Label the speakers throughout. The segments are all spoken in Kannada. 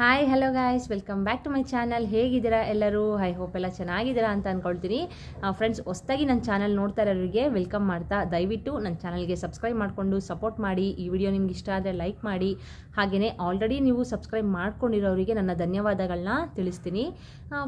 Speaker 1: Hi hello guys welcome back to my channel ಹೇಗಿದ್ದೀರಾ ಎಲ್ಲರೂ? ಐ ಹೋಪ್ ಎಲ್ಲ ಚೆನ್ನಾಗಿದ್ದೀರಾ ಅಂತ ಅಂದ್ಕೊಳ್ತೀನಿ ಫ್ರೆಂಡ್ಸ್ ಹೊಸ್ದಾಗಿ ನನ್ನ ಚಾನಲ್ ನೋಡ್ತಾ ಇರೋರಿಗೆ ವೆಲ್ಕಮ್ ಮಾಡ್ತಾ ದಯವಿಟ್ಟು ನನ್ನ ಚಾನಲ್ಗೆ ಸಬ್ಸ್ಕ್ರೈಬ್ ಮಾಡಿಕೊಂಡು ಸಪೋರ್ಟ್ ಮಾಡಿ. ಈ ವಿಡಿಯೋ ನಿಮ್ಗೆ ಇಷ್ಟ ಆದರೆ ಲೈಕ್ ಮಾಡಿ. ಹಾಗೆಯೇ ಆಲ್ರೆಡಿ ನೀವು ಸಬ್ಸ್ಕ್ರೈಬ್ ಮಾಡ್ಕೊಂಡಿರೋರಿಗೆ ನನ್ನ ಧನ್ಯವಾದಗಳನ್ನ ತಿಳಿಸ್ತೀನಿ.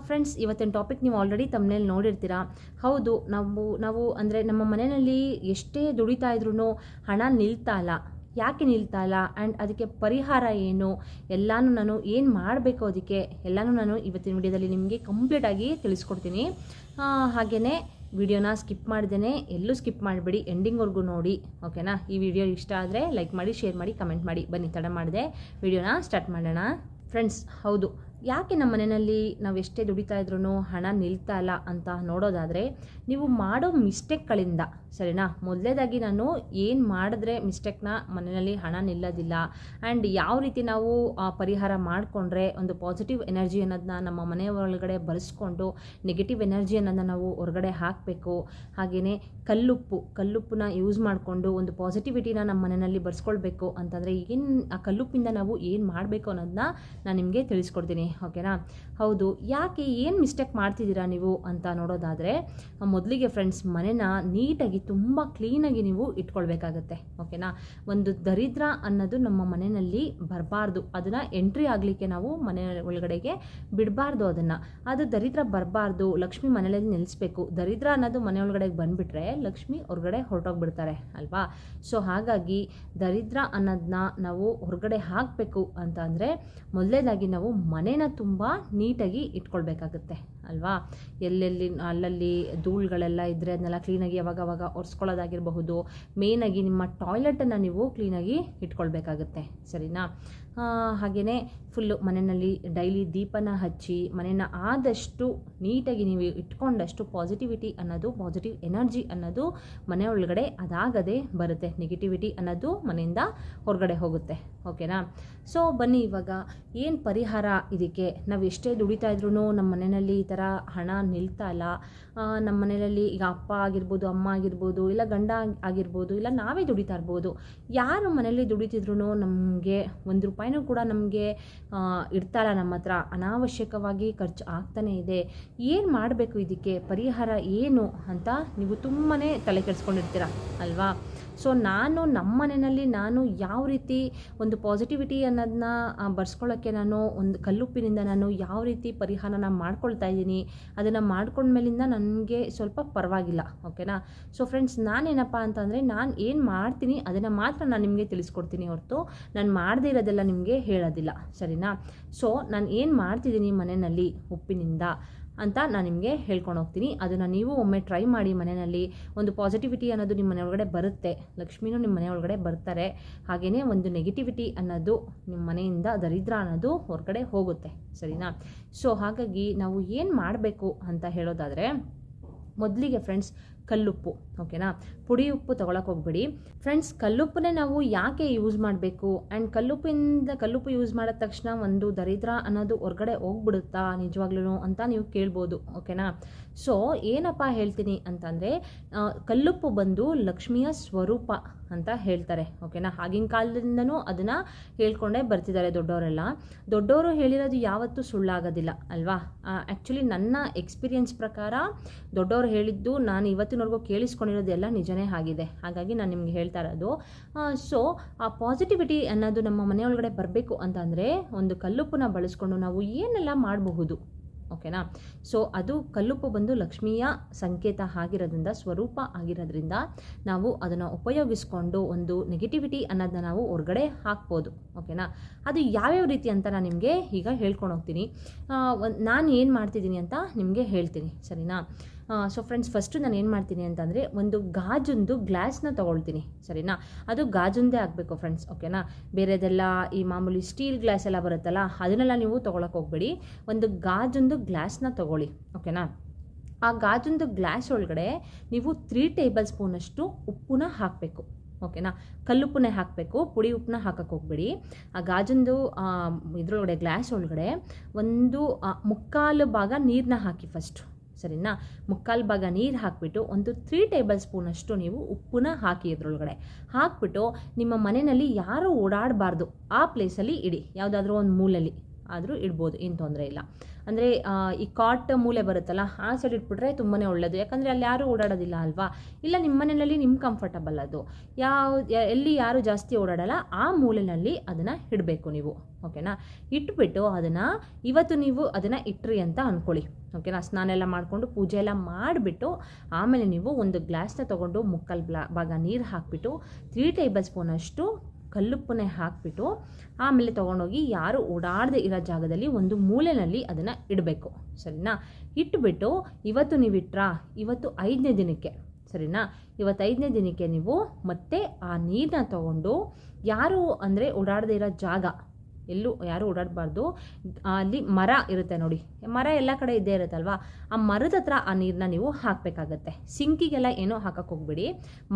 Speaker 1: ಫ್ರೆಂಡ್ಸ್ ಇವತ್ತಿನ ಟಾಪಿಕ್ ನೀವು ಆಲ್ರೆಡಿ ತಮ್ಮನೇಲಿ ನೋಡಿರ್ತೀರಾ. ಹೌದು, ನಾವು ನಾವು ಅಂದರೆ ನಮ್ಮ ಮನೆಯಲ್ಲಿ ಎಷ್ಟೇ ದುಡಿತಾ ಇದ್ರೂ ಹಣ ನಿಲ್ತಾ ಇಲ್ಲ. ಯಾಕೆ ನಿಲ್ತಾ ಇಲ್ಲ? ಆ್ಯಂಡ್ ಅದಕ್ಕೆ ಪರಿಹಾರ ಏನು? ಎಲ್ಲನೂ ನಾನು ಏನು ಮಾಡಬೇಕು ಅದಕ್ಕೆ? ಎಲ್ಲನೂ ನಾನು ಇವತ್ತಿನ ವಿಡಿಯೋದಲ್ಲಿ ನಿಮಗೆ ಕಂಪ್ಲೀಟಾಗಿ ತಿಳಿಸ್ಕೊಡ್ತೀನಿ. ಹಾಗೆಯೇ ವಿಡಿಯೋನ ಸ್ಕಿಪ್ ಮಾಡ್ದೆನೇ, ಎಲ್ಲೂ ಸ್ಕಿಪ್ ಮಾಡಿಬಿಡಿ ಎಂಡಿಂಗ್ವರೆಗೂ ನೋಡಿ ಓಕೆನಾ ಈ ವಿಡಿಯೋ ಇಷ್ಟ ಆದರೆ ಲೈಕ್ ಮಾಡಿ ಶೇರ್ ಮಾಡಿ ಕಮೆಂಟ್ ಮಾಡಿ. ಬನ್ನಿ, ತಡ ಮಾಡಿದೆ. ವಿಡಿಯೋನ ಸ್ಟಾರ್ಟ್ ಮಾಡೋಣ. ಫ್ರೆಂಡ್ಸ್ ಹೌದು ಯಾಕೆ ನಮ್ಮ ಮನೆಯಲ್ಲಿ ನಾವು ಎಷ್ಟೇ ದುಡಿತಾ ಇದ್ರೂ ಹಣ ನಿಲ್ತಾ ಇಲ್ಲ ಅಂತ ನೋಡೋದಾದರೆ, ನೀವು ಮಾಡೋ ಮಿಸ್ಟೇಕ್ಗಳಿಂದ ಸರಿನಾ? ಮೊದಲೇದಾಗಿ ನಾನು ಏನು ಮಾಡಿದ್ರೆ ಮಿಸ್ಟೇಕ್ನ ಮನೆಯಲ್ಲಿ ಹಣ ನಿಲ್ಲೋದಿಲ್ಲ? ಆ್ಯಂಡ್ ಯಾವ ರೀತಿ ನಾವು ಪರಿಹಾರ ಮಾಡಿಕೊಂಡ್ರೆ ಒಂದು ಪಾಸಿಟಿವ್ ಎನರ್ಜಿ ಅನ್ನೋದನ್ನ ನಮ್ಮ ಮನೆಯ ಒಳಗಡೆ ಬರೆಸ್ಕೊಂಡು ನೆಗೆಟಿವ್ ಎನರ್ಜಿ ಅನ್ನೋದನ್ನ ನಾವು ಹೊರಗಡೆ ಹಾಕಬೇಕು. ಹಾಗೆಯೇ ಕಲ್ಲುಪ್ಪು, ಕಲ್ಲುಪ್ಪನ್ನ ಯೂಸ್ ಮಾಡಿಕೊಂಡು ಒಂದು ಪಾಸಿಟಿವಿಟಿನ ನಮ್ಮ ಮನೆಯಲ್ಲಿ ಬರ್ಸ್ಕೊಳ್ಬೇಕು ಅಂತಂದರೆ ಏನು ಆ ಕಲ್ಲುಪ್ಪಿಂದ ನಾವು ಏನು ಮಾಡಬೇಕು ಅನ್ನೋದನ್ನ ನಾನು ನಿಮಗೆ ತಿಳಿಸ್ಕೊಡ್ತೀನಿ. ಓಕೆನಾ? ಹೌದು. ಯಾಕೆ ಏನು ಮಿಸ್ಟೇಕ್ ಮಾಡ್ತಿದ್ದೀರಾ ನೀವು ಅಂತ ನೋಡೋದಾದರೆ, ಮೊದಲಿಗೆ ಫ್ರೆಂಡ್ಸ್ ಮನೆನ ನೀಟಾಗಿ ತುಂಬ ಕ್ಲೀನಾಗಿ ನೀವು ಇಟ್ಕೊಳ್ಬೇಕಾಗತ್ತೆ. ಓಕೆನಾ? ಒಂದು ದರಿದ್ರ ಅನ್ನೋದು ನಮ್ಮ ಮನೆಯಲ್ಲಿ ಬರಬಾರ್ದು. ಅದನ್ನು ಎಂಟ್ರಿ ಆಗಲಿಕ್ಕೆ ನಾವು ಮನೆ ಒಳಗಡೆಗೆ ಬಿಡಬಾರ್ದು ಅದನ್ನು. ಅದು ದರಿದ್ರ ಬರಬಾರ್ದು, ಲಕ್ಷ್ಮಿ ಮನೆಯಲ್ಲಿ ನಿಲ್ಲಿಸ್ಬೇಕು ದರಿದ್ರ ಅನ್ನೋದು ಮನೆ ಒಳಗಡೆ ಬಂದುಬಿಟ್ರೆ ಲಕ್ಷ್ಮಿ ಹೊರಗಡೆ ಹೊರಟೋಗ್ಬಿಡ್ತಾರೆ, ಅಲ್ವಾ? ಸೊ ಹಾಗಾಗಿ ದರಿದ್ರ ಅನ್ನೋದನ್ನ ನಾವು ಹೊರಗಡೆ ಹಾಕಬೇಕು ಅಂತ ಅಂದರೆ, ಮೊದಲೇದಾಗಿ ನಾವು ಮನೇನ ತುಂಬ ನೀಟಾಗಿ ಇಟ್ಕೊಳ್ಬೇಕಾಗುತ್ತೆ, ಅಲ್ವಾ? ಎಲ್ಲೆಲ್ಲಿ, ಅಲ್ಲಲ್ಲಿ ಧೂಳುಗಳೆಲ್ಲ ಇದ್ದರೆ ಅದನ್ನೆಲ್ಲ ಕ್ಲೀನಾಗಿ ಅವಾಗವಾಗ ಒರೆಸ್ಕೊಳ್ಳೋದಾಗಿರಬಹುದು. ಮೇಯ್ನಾಗಿ ನಿಮ್ಮ ಟಾಯ್ಲೆಟನ್ನು ನೀವು ಕ್ಲೀನಾಗಿ ಇಟ್ಕೊಳ್ಬೇಕಾಗುತ್ತೆ, ಸರಿನಾ? ಹಾಗೆಯೇ ಫುಲ್ಲು ಮನೆಯಲ್ಲಿ ಡೈಲಿ ದೀಪನ ಹಚ್ಚಿ ಮನೆಯನ್ನು ಆದಷ್ಟು ನೀಟಾಗಿ ನೀವು ಇಟ್ಕೊಂಡಷ್ಟು ಪಾಸಿಟಿವಿಟಿ ಅನ್ನೋದು ಪಾಸಿಟಿವ್ ಎನರ್ಜಿ ಅನ್ನೋದು ಮನೆ ಒಳಗಡೆ ಅದಾಗದೆ ಬರುತ್ತೆ. ನೆಗೆಟಿವಿಟಿ ಅನ್ನೋದು ಮನೆಯಿಂದ ಹೊರಗಡೆ ಹೋಗುತ್ತೆ. ಓಕೆನಾ ಸೊ ಬನ್ನಿ ಇವಾಗ ಏನು ಪರಿಹಾರ ಇದಕ್ಕೆ? ನಾವು ಎಷ್ಟೇ ದುಡಿತಾ ಇದ್ರೂ ನಮ್ಮ ಮನೆಯಲ್ಲಿ ಈ ಥರ ಹಣ ನಿಲ್ತಾ ಇಲ್ಲ. ನಮ್ಮ ಮನೆಯಲ್ಲಿ ಈಗ ಅಪ್ಪ ಆಗಿರ್ಬೋದು, ಅಮ್ಮ ಆಗಿರ್ಬೋದು, ಇಲ್ಲ ಗಂಡ ಆಗಿರ್ಬೋದು, ಇಲ್ಲ ನಾವೇ ದುಡಿತಾ ಇರ್ಬೋದು. ಯಾರು ಮನೆಯಲ್ಲಿ ದುಡಿತಿದ್ರು ನಮಗೆ ಒಂದು ರೂಪಾಯಿನೂ ಕೂಡ ನಮಗೆ ಇಡ್ತಾರ ನಮ್ಮ ಹತ್ರ. ಅನಾವಶ್ಯಕವಾಗಿ ಖರ್ಚು ಆಗ್ತಾನೇ ಇದೆ. ಏನು ಮಾಡಬೇಕು ಇದಕ್ಕೆ? ಪರಿಹಾರ ಏನು ಅಂತ ನೀವು ತುಂಬಾ ತಲೆ ಕೆಡಿಸ್ಕೊಂಡಿರ್ತೀರ, ಅಲ್ವಾ? ಸೊ ನಾನು ನಮ್ಮ ಮನೆಯಲ್ಲಿ ನಾನು ಯಾವ ರೀತಿ ಒಂದು ಪಾಸಿಟಿವಿಟಿ ಅನ್ನೋದನ್ನ ಬರ್ಸ್ಕೊಳ್ಳೋಕ್ಕೆ ನಾನು ಒಂದು ಕಲ್ಲುಪ್ಪಿನಿಂದ ನಾನು ಯಾವ ರೀತಿ ಪರಿಹಾರನ ಮಾಡ್ಕೊಳ್ತಾ ಇದ್ದೀನಿ, ಅದನ್ನು ಮಾಡ್ಕೊಂಡ್ಮೇಲಿಂದ ನನಗೆ ಸ್ವಲ್ಪ ಪರವಾಗಿಲ್ಲ, ಓಕೆನಾ? ಸೊ ಫ್ರೆಂಡ್ಸ್ ನಾನೇನಪ್ಪ ಅಂತಂದರೆ ನಾನು ಏನು ಮಾಡ್ತೀನಿ ಅದನ್ನು ಮಾತ್ರ ನಾನು ನಿಮಗೆ ತಿಳಿಸ್ಕೊಡ್ತೀನಿ ಹೊರತು, ನಾನು ಮಾಡದೇ ಇರೋದೆಲ್ಲ ನಿಮಗೆ ಹೇಳೋದಿಲ್ಲ, ಸರಿನಾ? ಸೊ ನಾನು ಏನು ಮಾಡ್ತಿದ್ದೀನಿ ಮನೆಯಲ್ಲಿ ಉಪ್ಪಿನಿಂದ ಅಂತ ನಾನು ನಿಮಗೆ ಹೇಳ್ಕೊಂಡು ಹೋಗ್ತೀನಿ. ಅದನ್ನು ನೀವು ಒಮ್ಮೆ ಟ್ರೈ ಮಾಡಿ ಮನೆಯಲ್ಲಿ. ಒಂದು ಪಾಸಿಟಿವಿಟಿ ಅನ್ನೋದು ನಿಮ್ಮ ಮನೆ ಒಳಗಡೆ ಬರುತ್ತೆ. ಲಕ್ಷ್ಮಿನೂ ನಿಮ್ಮ ಮನೆ ಒಳಗಡೆ ಬರ್ತಾರೆ. ಹಾಗೆಯೇ ಒಂದು ನೆಗೆಟಿವಿಟಿ ಅನ್ನೋದು ನಿಮ್ಮ ಮನೆಯಿಂದ ದರಿದ್ರ ಅನ್ನೋದು ಹೊರಗಡೆ ಹೋಗುತ್ತೆ, ಸರಿನಾ? ಸೊ ಹಾಗಾಗಿ ನಾವು ಏನು ಮಾಡಬೇಕು ಅಂತ ಹೇಳೋದಾದರೆ, ಮೊದಲಿಗೆ ಫ್ರೆಂಡ್ಸ್ ಕಲ್ಲುಪ್ಪು ಓಕೆನಾ ಪುಡಿ ಉಪ್ಪು ತೊಗೊಳಕ್ಕೆ ಹೋಗ್ಬೇಡಿ. ಫ್ರೆಂಡ್ಸ್ ಕಲ್ಲುಪ್ಪನ್ನೇ ನಾವು ಯಾಕೆ ಯೂಸ್ ಮಾಡಬೇಕು? ಆ್ಯಂಡ್ ಕಲ್ಲುಪ್ಪಿಂದ ಕಲ್ಲುಪ್ಪು ಯೂಸ್ ಮಾಡಿದ ತಕ್ಷಣ ಒಂದು ದರಿದ್ರ ಅನ್ನೋದು ಹೊರಗಡೆ ಹೋಗ್ಬಿಡುತ್ತಾ ನಿಜವಾಗ್ಲೂ ಅಂತ ನೀವು ಕೇಳ್ಬೋದು ಓಕೆನಾ ಸೊ ಏನಪ್ಪ ಹೇಳ್ತೀನಿ ಅಂತಂದರೆ ಕಲ್ಲುಪ್ಪು ಬಂದು ಲಕ್ಷ್ಮಿಯ ಸ್ವರೂಪ ಅಂತ ಹೇಳ್ತಾರೆ ಓಕೆನಾ ಆಗಿನ ಕಾಲದಿಂದನೂ ಅದನ್ನು ಹೇಳ್ಕೊಂಡೇ ಬರ್ತಿದ್ದಾರೆ ದೊಡ್ಡವರೆಲ್ಲ ದೊಡ್ಡವರು ಹೇಳಿರೋದು ಯಾವತ್ತೂ ಸುಳ್ಳಾಗೋದಿಲ್ಲ, ಅಲ್ವಾ? ಆ್ಯಕ್ಚುಲಿ ನನ್ನ ಎಕ್ಸ್ಪೀರಿಯನ್ಸ್ ಪ್ರಕಾರ ದೊಡ್ಡವರು ಹೇಳಿದ್ದು ನಾನು ಇವತ್ತಿನವರೆಗೂ ಕೇಳಿಸ್ಕೊಂಡಿರೋದೆಲ್ಲ ನಿಜನೇ ಆಗಿದೆ. ಹಾಗಾಗಿ ನಾನು ನಿಮ್ಗೆ ಹೇಳ್ತಾ ಇರೋದು ಸೊ ಆ ಪಾಸಿಟಿವಿಟಿ ಅನ್ನೋದು ನಮ್ಮ ಮನೆಯೊಳಗಡೆ ಬರಬೇಕು ಅಂತಂದರೆ ಒಂದು ಕಲ್ಲುಪ್ಪನ್ನ ಬಳಸ್ಕೊಂಡು ನಾವು ಏನೆಲ್ಲ ಮಾಡಬಹುದು, ಓಕೆನಾ? ಸೊ ಅದು ಕಲ್ಲುಪ್ಪು ಬಂದು ಲಕ್ಷ್ಮಿಯ ಸಂಕೇತ ಆಗಿರೋದ್ರಿಂದ, ಸ್ವರೂಪ ಆಗಿರೋದ್ರಿಂದ ನಾವು ಅದನ್ನು ಉಪಯೋಗಿಸ್ಕೊಂಡು ಒಂದು ನೆಗೆಟಿವಿಟಿ ಅನ್ನೋದನ್ನ ನಾವು ಹೊರಗಡೆ ಹಾಕ್ಬೋದು, ಓಕೆನಾ? ಅದು ಯಾವ್ಯಾವ ರೀತಿ ಅಂತ ನಾನು ನಿಮಗೆ ಈಗ ಹೇಳ್ಕೊಂಡು ಹೋಗ್ತೀನಿ. ನಾನು ಏನು ಮಾಡ್ತಿದ್ದೀನಿ ಅಂತ ನಿಮಗೆ ಹೇಳ್ತೀನಿ, ಸರಿನಾ? ಸೊ ಫ್ರೆಂಡ್ಸ್ ಫಸ್ಟು ನಾನು ಏನು ಮಾಡ್ತೀನಿ ಅಂತಂದರೆ ಒಂದು ಗಾಜೊಂದು ಗ್ಲಾಸ್ನ ತೊಗೊಳ್ತೀನಿ, ಸರಿನಾ? ಅದು ಗಾಜೊಂದೇ ಆಗಬೇಕು ಫ್ರೆಂಡ್ಸ್ ಓಕೆನಾ ಬೇರೆದೆಲ್ಲ ಈ ಮಾಮೂಲಿ ಸ್ಟೀಲ್ ಗ್ಲಾಸ್ ಎಲ್ಲ ಬರುತ್ತಲ್ಲ, ಅದನ್ನೆಲ್ಲ ನೀವು ತೊಗೊಳಕ್ಕೆ ಹೋಗ್ಬೇಡಿ. ಒಂದು ಗಾಜೊಂದು ಗ್ಲಾಸ್ನ ತೊಗೊಳ್ಳಿ ಓಕೆನಾ ಆ ಗಾಜೊಂದು ಗ್ಲಾಸ್ ಒಳಗಡೆ ನೀವು ತ್ರೀ ಟೇಬಲ್ ಸ್ಪೂನಷ್ಟು ಉಪ್ಪನ್ನ ಹಾಕಬೇಕು ಓಕೆನಾ ಕಲ್ಲುಪ್ಪನ್ನೇ ಹಾಕಬೇಕು, ಪುಡಿ ಉಪ್ಪನ್ನ ಹಾಕಕ್ಕೆ ಹೋಗ್ಬೇಡಿ. ಆ ಗಾಜೊಂದು ಇದ್ರೊಳಗಡೆ ಗ್ಲಾಸ್ ಒಳಗಡೆ ಒಂದು ಮುಕ್ಕಾಲು ಭಾಗ ನೀರನ್ನ ಹಾಕಿ ಫಸ್ಟ್ ಸರಿನಾ? ಮುಕ್ಕಾಲು ಭಾಗ ನೀರು ಹಾಕಿಬಿಟ್ಟು ಒಂದು ತ್ರೀ ಟೇಬಲ್ ಸ್ಪೂನಷ್ಟು ನೀವು ಉಪ್ಪನ್ನ ಹಾಕಿ ಇದ್ರೊಳಗಡೆ. ಹಾಕ್ಬಿಟ್ಟು ನಿಮ್ಮ ಮನೆಯಲ್ಲಿ ಯಾರೂ ಓಡಾಡಬಾರ್ದು. ಆ ಪ್ಲೇಸಲ್ಲಿ ಇಡಿ. ಯಾವುದಾದ್ರೂ ಒಂದು ಮೂಲಲ್ಲಿ ಆದರೂ ಇಡ್ಬೋದು, ಏನು ತೊಂದರೆ ಇಲ್ಲ. ಅಂದರೆ ಈ ಕಾಟ್ ಮೂಲೆ ಬರುತ್ತಲ್ಲ, ಆ ಸೈಡ್ ಇಟ್ಬಿಟ್ರೆ ತುಂಬಾ ಒಳ್ಳೆಯದು ಯಾಕಂದರೆ ಅಲ್ಲಿ ಯಾರೂ ಓಡಾಡೋದಿಲ್ಲ ಅಲ್ವಾ? ಇಲ್ಲ, ನಿಮ್ಮ ಮನೆಯಲ್ಲಿ ನಿಮ್ಮ ಕಂಫರ್ಟಬಲ್ ಅದು. ಯಾವ ಎಲ್ಲಿ ಯಾರು ಜಾಸ್ತಿ ಓಡಾಡಲ್ಲ, ಆ ಮೂಲೆಯಲ್ಲಿ ಅದನ್ನು ಇಡಬೇಕು ನೀವು. ಓಕೆನಾ ಇಟ್ಬಿಟ್ಟು ಅದನ್ನು, ಇವತ್ತು ನೀವು ಅದನ್ನು ಇಟ್ರಿ ಅಂತ ಅಂದ್ಕೊಳ್ಳಿ ಓಕೆನಾ ಸ್ನಾನ ಎಲ್ಲ ಮಾಡಿಕೊಂಡು ಪೂಜೆ ಎಲ್ಲ ಮಾಡಿಬಿಟ್ಟು, ಆಮೇಲೆ ನೀವು ಒಂದು ಗ್ಲಾಸ್ನ ತೊಗೊಂಡು ಮುಕ್ಕಲ್ ಭಾಗ ನೀರು ಹಾಕಿಬಿಟ್ಟು ತ್ರೀ ಟೇಬಲ್ ಸ್ಪೂನಷ್ಟು ಕಲ್ಲುಪ್ಪನ್ನೇ ಹಾಕಿಬಿಟ್ಟು ಆಮೇಲೆ ತೊಗೊಂಡೋಗಿ ಯಾರು ಓಡಾಡದೆ ಇರೋ ಜಾಗದಲ್ಲಿ ಒಂದು ಮೂಲೆಯಲ್ಲಿ ಅದನ್ನು ಇಡಬೇಕು. ಸರಿನಾ? ಇಟ್ಬಿಟ್ಟು ಇವತ್ತು ನೀವು ಇಟ್ರಾ? ಇವತ್ತು ಐದನೇ ದಿನಕ್ಕೆ. ಸರಿನಾ? ಇವತ್ತು ಐದನೇ ದಿನಕ್ಕೆ ನೀವು ಮತ್ತೆ ಆ ನೀರನ್ನ ತಗೊಂಡು ಯಾರು ಅಂದರೆ ಓಡಾಡದೇ ಇರೋ ಜಾಗ ಎಲ್ಲೂ ಯಾರೂ ಓಡಾಡಬಾರ್ದು. ಅಲ್ಲಿ ಮರ ಇರುತ್ತೆ ನೋಡಿ. ಮರ ಎಲ್ಲ ಕಡೆ ಇದ್ದೇ ಇರುತ್ತಲ್ವಾ? ಆ ಮರದ ಹತ್ರ ಆ ನೀರನ್ನ ನೀವು ಹಾಕಬೇಕಾಗತ್ತೆ. ಸಿಂಕಿಗೆಲ್ಲ ಏನೋ ಹಾಕಕ್ಕೆ ಹೋಗ್ಬಿಡಿ.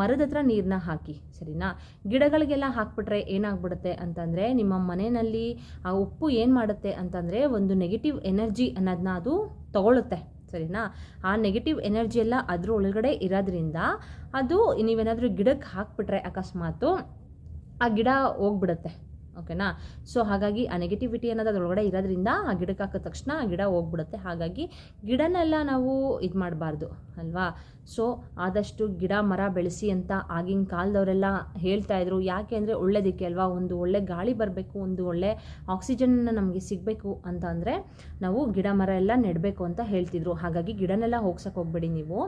Speaker 1: ಮರದ ಹತ್ರ ನೀರನ್ನ ಹಾಕಿ, ಸರಿನಾ? ಗಿಡಗಳಿಗೆಲ್ಲ ಹಾಕ್ಬಿಟ್ರೆ ಏನಾಗ್ಬಿಡುತ್ತೆ ಅಂತಂದರೆ ನಿಮ್ಮ ಮನೆಯಲ್ಲಿ ಆ ಉಪ್ಪು ಏನು ಮಾಡುತ್ತೆ ಅಂತಂದರೆ ಒಂದು ನೆಗೆಟಿವ್ ಎನರ್ಜಿ ಅನ್ನೋದನ್ನ ಅದು ತಗೊಳುತ್ತೆ, ಸರಿನಾ? ಆ ನೆಗೆಟಿವ್ ಎನರ್ಜಿ ಎಲ್ಲ ಅದ್ರ ಒಳಗಡೆ ಇರೋದ್ರಿಂದ ಅದು ನೀವೇನಾದರೂ ಗಿಡಕ್ಕೆ ಹಾಕ್ಬಿಟ್ರೆ ಅಕಸ್ಮಾತು ಆ ಗಿಡ ಹೋಗ್ಬಿಡುತ್ತೆ. ಓಕೆನಾ? ಸೊ ಹಾಗಾಗಿ ಆ ನೆಗೆಟಿವಿಟಿ ಅನ್ನೋದು ಅದರೊಳಗಡೆ ಇರೋದ್ರಿಂದ ಆ ಗಿಡಕ್ಕೆ ಹಾಕಿದ ತಕ್ಷಣ ಆ ಗಿಡ ಹೋಗ್ಬಿಡುತ್ತೆ. ಹಾಗಾಗಿ ಗಿಡನೆಲ್ಲ ನಾವು ಇದು ಮಾಡಬಾರ್ದು, ಅಲ್ವಾ? ಸೊ ಆದಷ್ಟು ಗಿಡ, ಮರ ಬೆಳೆಸಿ ಅಂತ ಆಗಿನ ಕಾಲದವರೆಲ್ಲ ಹೇಳ್ತಾ ಇದ್ರು. ಯಾಕೆ ಅಂದರೆ ಒಳ್ಳೇದಕ್ಕೆ, ಅಲ್ವಾ? ಒಂದು ಒಳ್ಳೆ ಗಾಳಿ ಬರಬೇಕು, ಒಂದು ಒಳ್ಳೆ ಆಕ್ಸಿಜನ್ ನಮಗೆ ಸಿಗಬೇಕು ಅಂತ ಅಂದರೆ ನಾವು ಗಿಡ, ಮರ ಎಲ್ಲ ನೆಡಬೇಕು ಅಂತ ಹೇಳ್ತಿದ್ರು. ಹಾಗಾಗಿ ಗಿಡನೆಲ್ಲ ಹೋಗ್ಸಕ್ಕೆ ಹೋಗ್ಬೇಡಿ ನೀವು.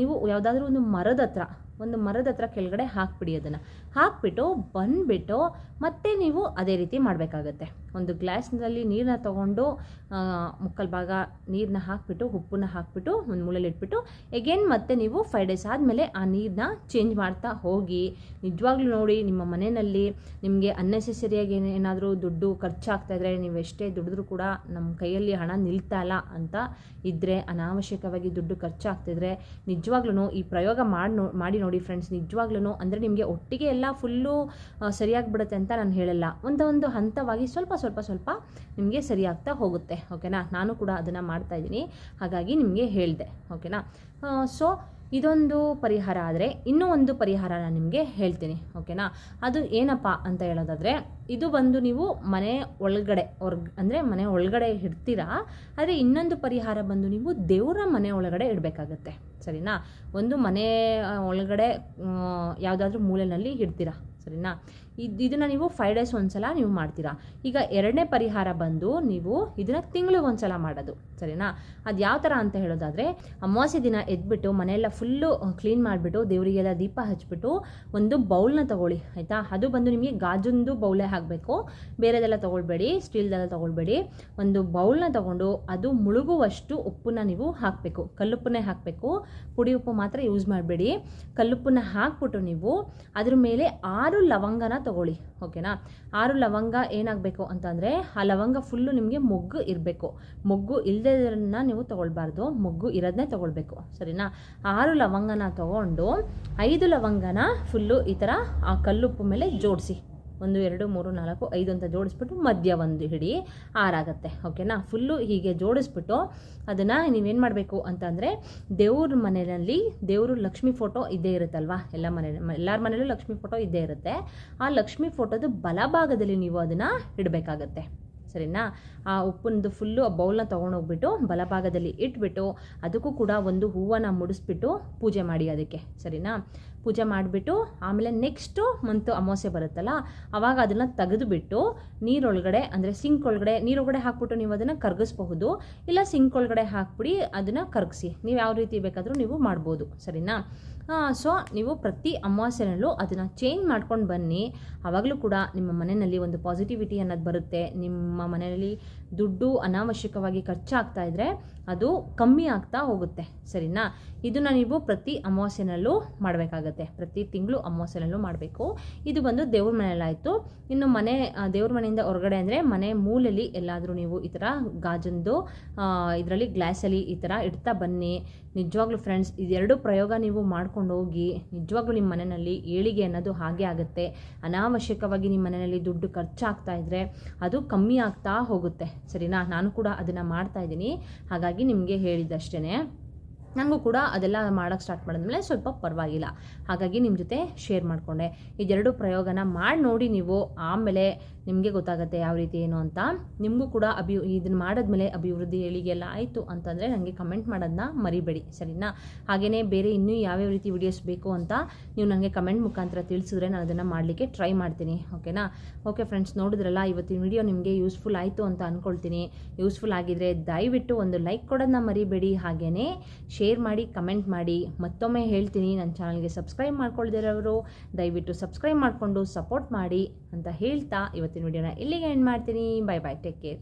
Speaker 1: ನೀವು ಯಾವುದಾದ್ರೂ ಒಂದು ಮರದ ಹತ್ರ ಒಂದು ಮರದ ಹತ್ರ ಕೆಳಗಡೆ ಹಾಕ್ಬಿಡಿ ಅದನ್ನು. ಹಾಕ್ಬಿಟ್ಟು ಬಂದುಬಿಟ್ಟು ಮತ್ತೆ ನೀವು ಅದೇ ರೀತಿ ಮಾಡಬೇಕಾಗತ್ತೆ. ಒಂದು ಗ್ಲಾಸ್ನಲ್ಲಿ ನೀರನ್ನ ತೊಗೊಂಡು ಮುಕ್ಕಲ್ ಭಾಗ ನೀರನ್ನ ಹಾಕ್ಬಿಟ್ಟು, ಉಪ್ಪನ್ನ ಹಾಕ್ಬಿಟ್ಟು, ಒಂದು ಮೂಲೆಯಲ್ಲಿ ಇಟ್ಬಿಟ್ಟು ಎಗೇನ್ ಮತ್ತೆ ನೀವು ಫೈವ್ ಡೇಸ್ ಆದಮೇಲೆ ಆ ನೀರನ್ನ ಚೇಂಜ್ ಮಾಡ್ತಾ ಹೋಗಿ. ನಿಜವಾಗ್ಲೂ ನೋಡಿ, ನಿಮ್ಮ ಮನೆಯಲ್ಲಿ ನಿಮಗೆ ಅನ್ನೆಸೆಸರಿಯಾಗಿ ಏನಾದರೂ ದುಡ್ಡು ಖರ್ಚಾಗ್ತಾ ಇದ್ರೆ, ನೀವು ಎಷ್ಟೇ ದುಡಿದ್ರೂ ಕೂಡ ನಮ್ಮ ಕೈಯಲ್ಲಿ ಹಣ ನಿಲ್ತಾ ಇಲ್ಲ ಅಂತ ಇದ್ದರೆ ಅನಾವಶ್ಯಕವಾಗಿ ದುಡ್ಡು ಖರ್ಚಾಗ್ತಿದ್ರೆ ನಿಜವಾಗ್ಲೂ ಈ ಪ್ರಯೋಗ ಮಾಡಿ ನೋ ಮಾಡಿ ನೋಡಿ ಫ್ರೆಂಡ್ಸ್ ನಿಜವಾಗ್ಲೂ ಅಂದರೆ ನಿಮಗೆ ಒಟ್ಟಿಗೆ ಎಲ್ಲ ಫುಲ್ಲು ಸರಿಯಾಗಿ ಬಿಡುತ್ತೆ ಅಂತ ನಾನು ಹೇಳಲ್ಲ. ಒಂದು ಒಂದು ಹಂತವಾಗಿ ಸ್ವಲ್ಪ ಸ್ವಲ್ಪ ಸ್ವಲ್ಪ ನಿಮಗೆ ಸರಿಯಾಗ್ತಾ ಹೋಗುತ್ತೆ ಓಕೆನಾ ನಾನು ಕೂಡ ಅದನ್ನು ಮಾಡ್ತಾ ಇದ್ದೀನಿ. ಹಾಗಾಗಿ ನಿಮಗೆ ಹೇಳಿದೆ ಓಕೆನಾ ಸೊ ಇದೊಂದು ಪರಿಹಾರ ಆದರೆ ಇನ್ನೂ ಒಂದು ಪರಿಹಾರ ನಾನು ನಿಮಗೆ ಹೇಳ್ತೀನಿ ಓಕೆನಾ ಅದು ಏನಪ್ಪ ಅಂತ ಹೇಳೋದಾದರೆ, ಇದು ಬಂದು ನೀವು ಮನೆ ಒಳಗಡೆ ಹೊರ್ಗ್ ಅಂದರೆ ಮನೆ ಒಳಗಡೆ ಇಡ್ತೀರಾ, ಆದರೆ ಇನ್ನೊಂದು ಪರಿಹಾರ ಬಂದು ನೀವು ದೇವರ ಮನೆ ಒಳಗಡೆ ಇಡಬೇಕಾಗತ್ತೆ, ಸರಿನಾ? ಒಂದು ಮನೆ ಒಳಗಡೆ ಯಾವುದಾದ್ರೂ ಮೂಲೆಯಲ್ಲಿ ಇಡ್ತೀರಾ, ಸರಿನಾ? ಇದು ಇದನ್ನು ನೀವು ಫೈವ್ ಡೇಸ್ ಒಂದ್ಸಲ ನೀವು ಮಾಡ್ತೀರಾ. ಈಗ ಎರಡನೇ ಪರಿಹಾರ ಬಂದು ನೀವು ಇದನ್ನು ತಿಂಗಳಿಗೆ ಒಂದ್ಸಲ ಮಾಡೋದು, ಸರಿನಾ? ಅದು ಯಾವ ಥರ ಅಂತ ಹೇಳೋದಾದರೆ, ಅಮಾವಾಸ್ಯೆ ದಿನ ಎದ್ಬಿಟ್ಟು ಮನೆಯೆಲ್ಲ ಫುಲ್ಲು ಕ್ಲೀನ್ ಮಾಡಿಬಿಟ್ಟು ದೇವರಿಗೆಲ್ಲ ದೀಪ ಹಚ್ಚಿಬಿಟ್ಟು ಒಂದು ಬೌಲ್ನ ತಗೊಳ್ಳಿ, ಆಯಿತಾ? ಅದು ಬಂದು ನಿಮಗೆ ಗಾಜೊಂದು ಬೌಲೇ ಹಾಕಬೇಕು. ಬೇರೆದೆಲ್ಲ ತೊಗೊಳ್ಬೇಡಿ, ಸ್ಟೀಲ್ದೆಲ್ಲ ತೊಗೊಳ್ಬೇಡಿ. ಒಂದು ಬೌಲ್ನ ತಗೊಂಡು ಅದು ಮುಳುಗುವಷ್ಟು ಉಪ್ಪನ್ನ ನೀವು ಹಾಕಬೇಕು. ಕಲ್ಲುಪ್ಪನ್ನೇ ಹಾಕಬೇಕು. ಪುಡಿ ಉಪ್ಪು ಮಾತ್ರ ಯೂಸ್ ಮಾಡಬೇಡಿ. ಕಲ್ಲುಪ್ಪನ್ನ ಹಾಕ್ಬಿಟ್ಟು ನೀವು ಅದ್ರ ಮೇಲೆ ಆರು ಲವಂಗನ ತಗೊಳ್ಳಿ ಓಕೆನಾ ಆರು ಲವಂಗ ಏನಾಗಬೇಕು ಅಂತಂದರೆ, ಆ ಲವಂಗ ಫುಲ್ಲು ನಿಮಗೆ ಮೊಗ್ಗು ಇರಬೇಕು. ಮೊಗ್ಗು ಇಲ್ಲದನ್ನ ನೀವು ತೊಗೊಳ್ಬಾರ್ದು. ಮೊಗ್ಗು ಇರೋದನ್ನೇ ತೊಗೊಳ್ಬೇಕು, ಸರಿನಾ? ಆರು ಲವಂಗನ ತಗೊಂಡು, ಐದು ಲವಂಗನ ಫುಲ್ಲು ಈ ಥರ ಆ ಕಲ್ಲುಪ್ಪು ಮೇಲೆ ಜೋಡಿಸಿ. ಒಂದು, ಎರಡು, ಮೂರು, ನಾಲ್ಕು, ಐದು ಅಂತ ಜೋಡಿಸ್ಬಿಟ್ಟು ಮಧ್ಯ ಒಂದು ಹಿಡಿ ಆರಾಗುತ್ತೆ. ಓಕೆನಾ? ಫುಲ್ಲು ಹೀಗೆ ಜೋಡಿಸ್ಬಿಟ್ಟು ಅದನ್ನು ನೀವೇನು ಮಾಡಬೇಕು ಅಂತಂದರೆ ದೇವ್ರ ಮನೆಯಲ್ಲಿ ದೇವರು ಲಕ್ಷ್ಮಿ ಫೋಟೋ ಇದ್ದೇ ಇರುತ್ತಲ್ವಾ? ಎಲ್ಲ ಮನೆ, ಎಲ್ಲರ ಮನೇಲೂ ಲಕ್ಷ್ಮಿ ಫೋಟೋ ಇದ್ದೇ ಇರುತ್ತೆ. ಆ ಲಕ್ಷ್ಮಿ ಫೋಟೋದು ಬಲಭಾಗದಲ್ಲಿ ನೀವು ಅದನ್ನು ಇಡಬೇಕಾಗತ್ತೆ. ಸರಿನಾ? ಆ ಉಪ್ಪಿನದು ಫುಲ್ಲು ಆ ಬೌಲ್ನ ತೊಗೊಂಡೋಗ್ಬಿಟ್ಟು ಬಲಭಾಗದಲ್ಲಿ ಇಟ್ಬಿಟ್ಟು ಅದಕ್ಕೂ ಕೂಡ ಒಂದು ಹೂವನ್ನು ಮುಡಿಸ್ಬಿಟ್ಟು ಪೂಜೆ ಮಾಡಿ ಅದಕ್ಕೆ. ಸರಿನಾ? ಪೂಜೆ ಮಾಡಿಬಿಟ್ಟು ಆಮೇಲೆ ನೆಕ್ಸ್ಟು ಮಂತು ಅಮಾವಾಸ್ಯೆ ಬರುತ್ತಲ್ಲ ಆವಾಗ ಅದನ್ನು ತೆಗೆದುಬಿಟ್ಟು ನೀರೊಳಗಡೆ, ಅಂದರೆ ಸಿಂಕ್ ಒಳಗಡೆ, ನೀರೊಳಗಡೆ ಹಾಕ್ಬಿಟ್ಟು ನೀವು ಅದನ್ನು ಕರಗಿಸ್ಬಹುದು. ಇಲ್ಲ ಸಿಂಕ್ ಒಳಗಡೆ ಹಾಕ್ಬಿಡಿ, ಅದನ್ನು ಕರಗಿಸಿ. ನೀವು ಯಾವ ರೀತಿ ಬೇಕಾದರೂ ನೀವು ಮಾಡ್ಬೋದು, ಸರಿನಾ? ಸೊ ನೀವು ಪ್ರತಿ ಅಮಾವಾಸ್ಯೆನಲ್ಲೂ ಅದನ್ನು ಚೇಂಜ್ ಮಾಡ್ಕೊಂಡು ಬನ್ನಿ. ಆವಾಗಲೂ ಕೂಡ ನಿಮ್ಮ ಮನೆಯಲ್ಲಿ ಒಂದು ಪಾಸಿಟಿವಿಟಿ ಅನ್ನೋದು ಬರುತ್ತೆ. ನಿಮ್ಮ ಮನೆಯಲ್ಲಿ ದುಡ್ಡು ಅನಾವಶ್ಯಕವಾಗಿ ಖರ್ಚಾಗ್ತಾ ಇದ್ದರೆ ಅದು ಕಮ್ಮಿ ಆಗ್ತಾ ಹೋಗುತ್ತೆ, ಸರಿನಾ? ಇದನ್ನು ನೀವು ಪ್ರತಿ ಅಮಾವಾಸ್ಯೆನಲ್ಲೂ ಮಾಡಬೇಕಾಗತ್ತೆ. ಪ್ರತಿ ತಿಂಗಳು ಅಮಾವಾಸ್ಯೆಯಲ್ಲೂ ಮಾಡಬೇಕು. ಇದು ಬಂದು ದೇವ್ರ ಮನೆಯಲ್ಲಾಯಿತು ಇನ್ನು ಮನೆ ದೇವ್ರ ಮನೆಯಿಂದ ಹೊರಗಡೆ ಅಂದರೆ ಮನೆ ಮೂಲಲ್ಲಿ ಎಲ್ಲಾದರೂ ನೀವು ಈ ಥರ ಗಾಜಂದು ಇದರಲ್ಲಿ ಗ್ಲಾಸಲ್ಲಿ ಈ ಥರ ಇಡ್ತಾ ಬನ್ನಿ. ನಿಜವಾಗ್ಲೂ ಫ್ರೆಂಡ್ಸ್, ಇದೆರಡು ಪ್ರಯೋಗ ನೀವು ಮಾಡ್ಕೊಂಡು ಹೋಗಿ, ನಿಜವಾಗ್ಲೂ ನಿಮ್ಮ ಮನೆಯಲ್ಲಿ ಏಳಿಗೆ ಅನ್ನೋದು ಹಾಗೆ ಆಗುತ್ತೆ. ಅನಾವಶ್ಯಕವಾಗಿ ನಿಮ್ಮ ಮನೆಯಲ್ಲಿ ದುಡ್ಡು ಖರ್ಚಾಗ್ತಾ ಇದ್ದರೆ ಅದು ಕಮ್ಮಿ ಆಗ್ತಾ ಹೋಗುತ್ತೆ. ಸರಿನಾ? ನಾನು ಕೂಡ ಅದನ್ನು ಮಾಡ್ತಾ ಇದ್ದೀನಿ. ಹಾಗಾಗಿ ನಿಮಗೆ ಹೇಳಿದ್ದಷ್ಟೇ ನನಗೂ ಕೂಡ ಅದೆಲ್ಲ ಮಾಡೋಕ್ಕೆ ಸ್ಟಾರ್ಟ್ ಮಾಡಿದ್ಮೇಲೆ ಸ್ವಲ್ಪ ಪರವಾಗಿಲ್ಲ. ಹಾಗಾಗಿ ನಿಮ್ಮ ಜೊತೆ ಶೇರ್ ಮಾಡಿಕೊಂಡೆ. ಇದೆರಡು ಪ್ರಯೋಗನ ಮಾಡಿ ನೋಡಿ ನೀವು. ಆಮೇಲೆ ನಿಮಗೆ ಗೊತ್ತಾಗುತ್ತೆ ಯಾವ ರೀತಿ ಏನು ಅಂತ. ನಿಮಗೂ ಕೂಡ ಅಭಿ ಇದನ್ನು ಮಾಡಿದ್ಮೇಲೆ ಅಭಿವೃದ್ಧಿ ಏಳಿಗೆಲ್ಲ ಆಯಿತು ಅಂತಂದರೆ ನನಗೆ ಕಮೆಂಟ್ ಮಾಡೋದನ್ನ ಮರಿಬೇಡಿ, ಸರಿನಾ? ಹಾಗೆಯೇ ಬೇರೆ ಇನ್ನೂ ಯಾವ್ಯಾವ ರೀತಿ ವಿಡಿಯೋಸ್ ಬೇಕು ಅಂತ ನೀವು ನನಗೆ ಕಮೆಂಟ್ ಮುಖಾಂತರ ತಿಳಿಸಿದ್ರೆ ನಾನು ಅದನ್ನು ಮಾಡಲಿಕ್ಕೆ ಟ್ರೈ ಮಾಡ್ತೀನಿ ಓಕೆನಾ ಓಕೆ ಫ್ರೆಂಡ್ಸ್ ನೋಡಿದ್ರಲ್ಲ, ಇವತ್ತಿನ ವಿಡಿಯೋ ನಿಮಗೆ ಯೂಸ್ಫುಲ್ ಆಯಿತು ಅಂತ ಅಂದ್ಕೊಳ್ತೀನಿ ಯೂಸ್ಫುಲ್ ಆಗಿದ್ರೆ ದಯವಿಟ್ಟು ಒಂದು ಲೈಕ್ ಕೊಡೋದನ್ನ ಮರಿಬೇಡಿ ಹಾಗೆಯೇ ಶೇರ್ ಮಾಡಿ ಕಮೆಂಟ್ ಮಾಡಿ. ಮತ್ತೊಮ್ಮೆ ಹೇಳ್ತೀನಿ ನನ್ನ ಚಾನಲ್ಗೆ ಸಬ್ಸ್ಕ್ರೈಬ್ ಮಾಡ್ಕೊಳ್ದಿರೋರು ದಯವಿಟ್ಟು ಸಬ್ಸ್ಕ್ರೈಬ್ ಮಾಡಿಕೊಂಡು ಸಪೋರ್ಟ್ ಮಾಡಿ. ಅಂತ ಹೇಳ್ತಾ ಇವತ್ತಿನ ವಿಡಿಯೋನ ಇಲ್ಲಿಗೆ ಎಂಡ್ ಮಾಡ್ತೀನಿ. ಬಾಯ್ ಬಾಯ್ ಟೇಕ್ ಕೇರ್